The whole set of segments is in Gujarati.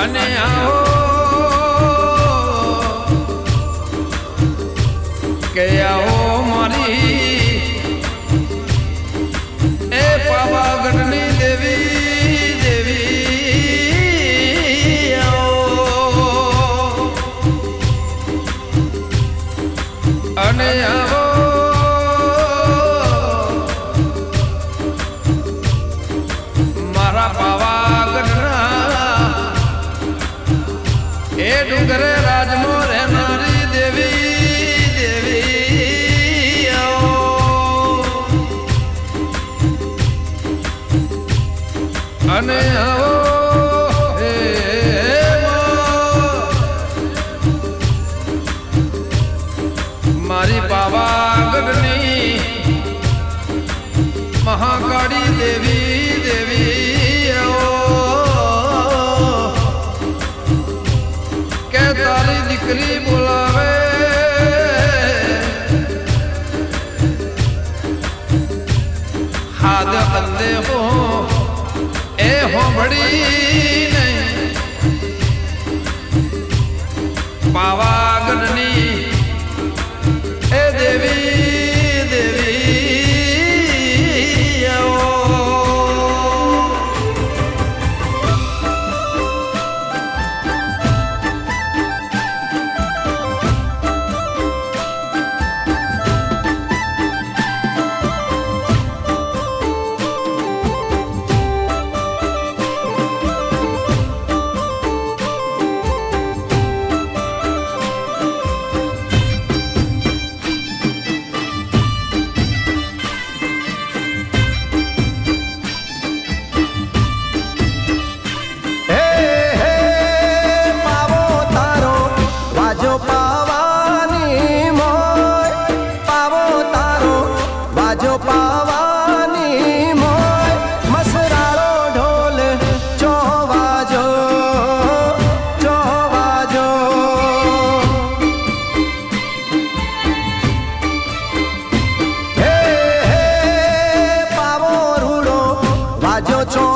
અને આવો. કે આવો મારી એ પાવાગઢની દેવી દેવી આવો. અને આવો. ડુંગરે રાજમો રહેનારી દેવી દેવી અને આવો મારી બાબા ગઢની મહાકાળી દેવી. દીકરી બોલાવે હાદ બંદે હો એ હોંભળી 就冲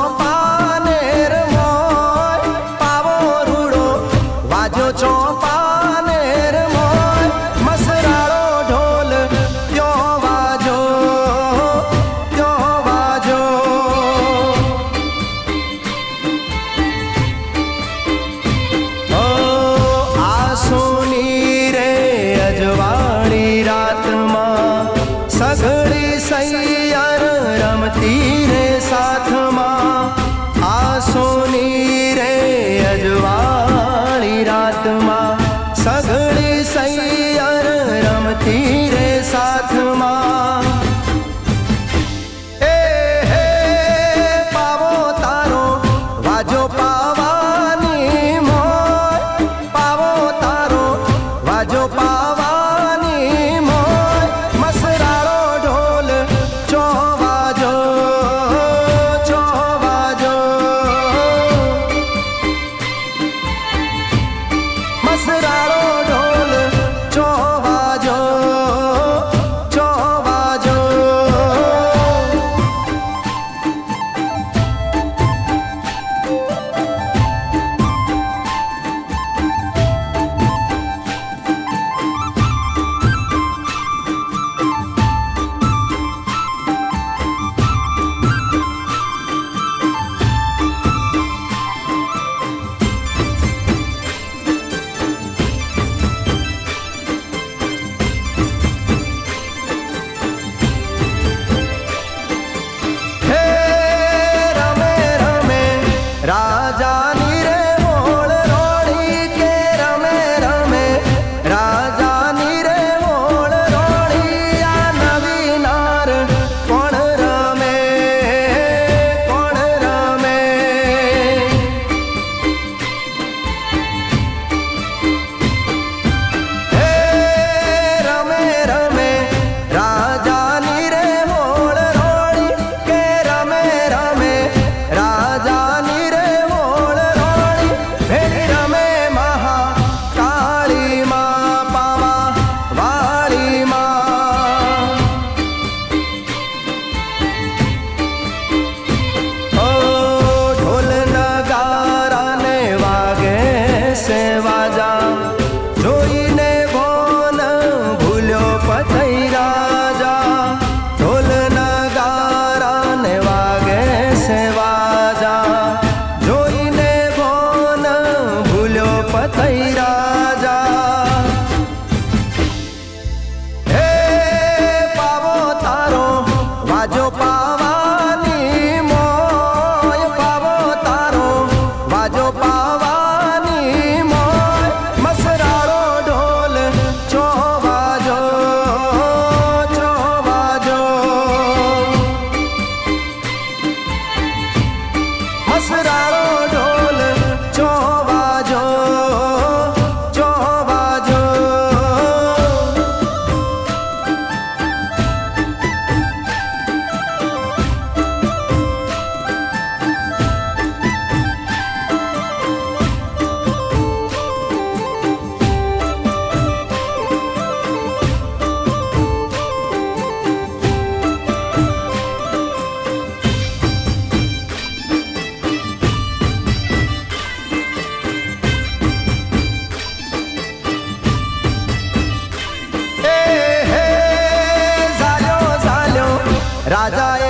大家。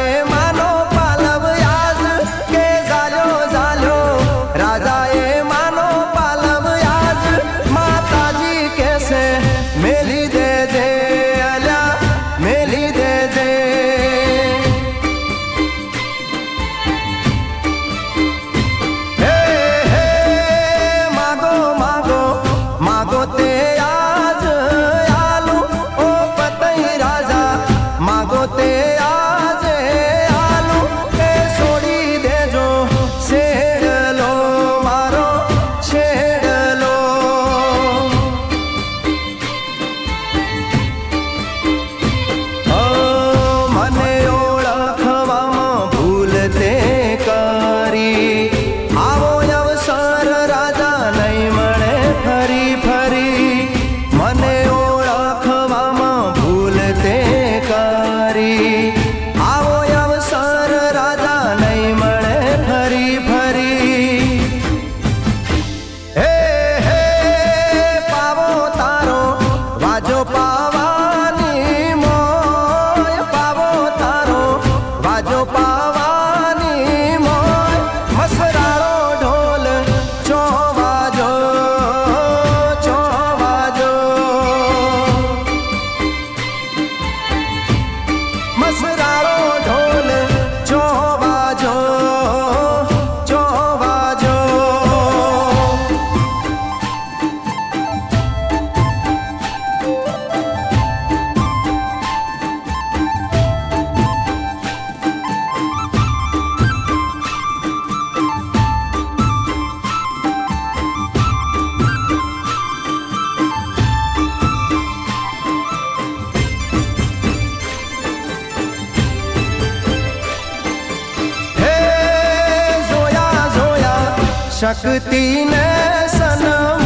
શક્તિને સનમુખ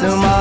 tomorrow.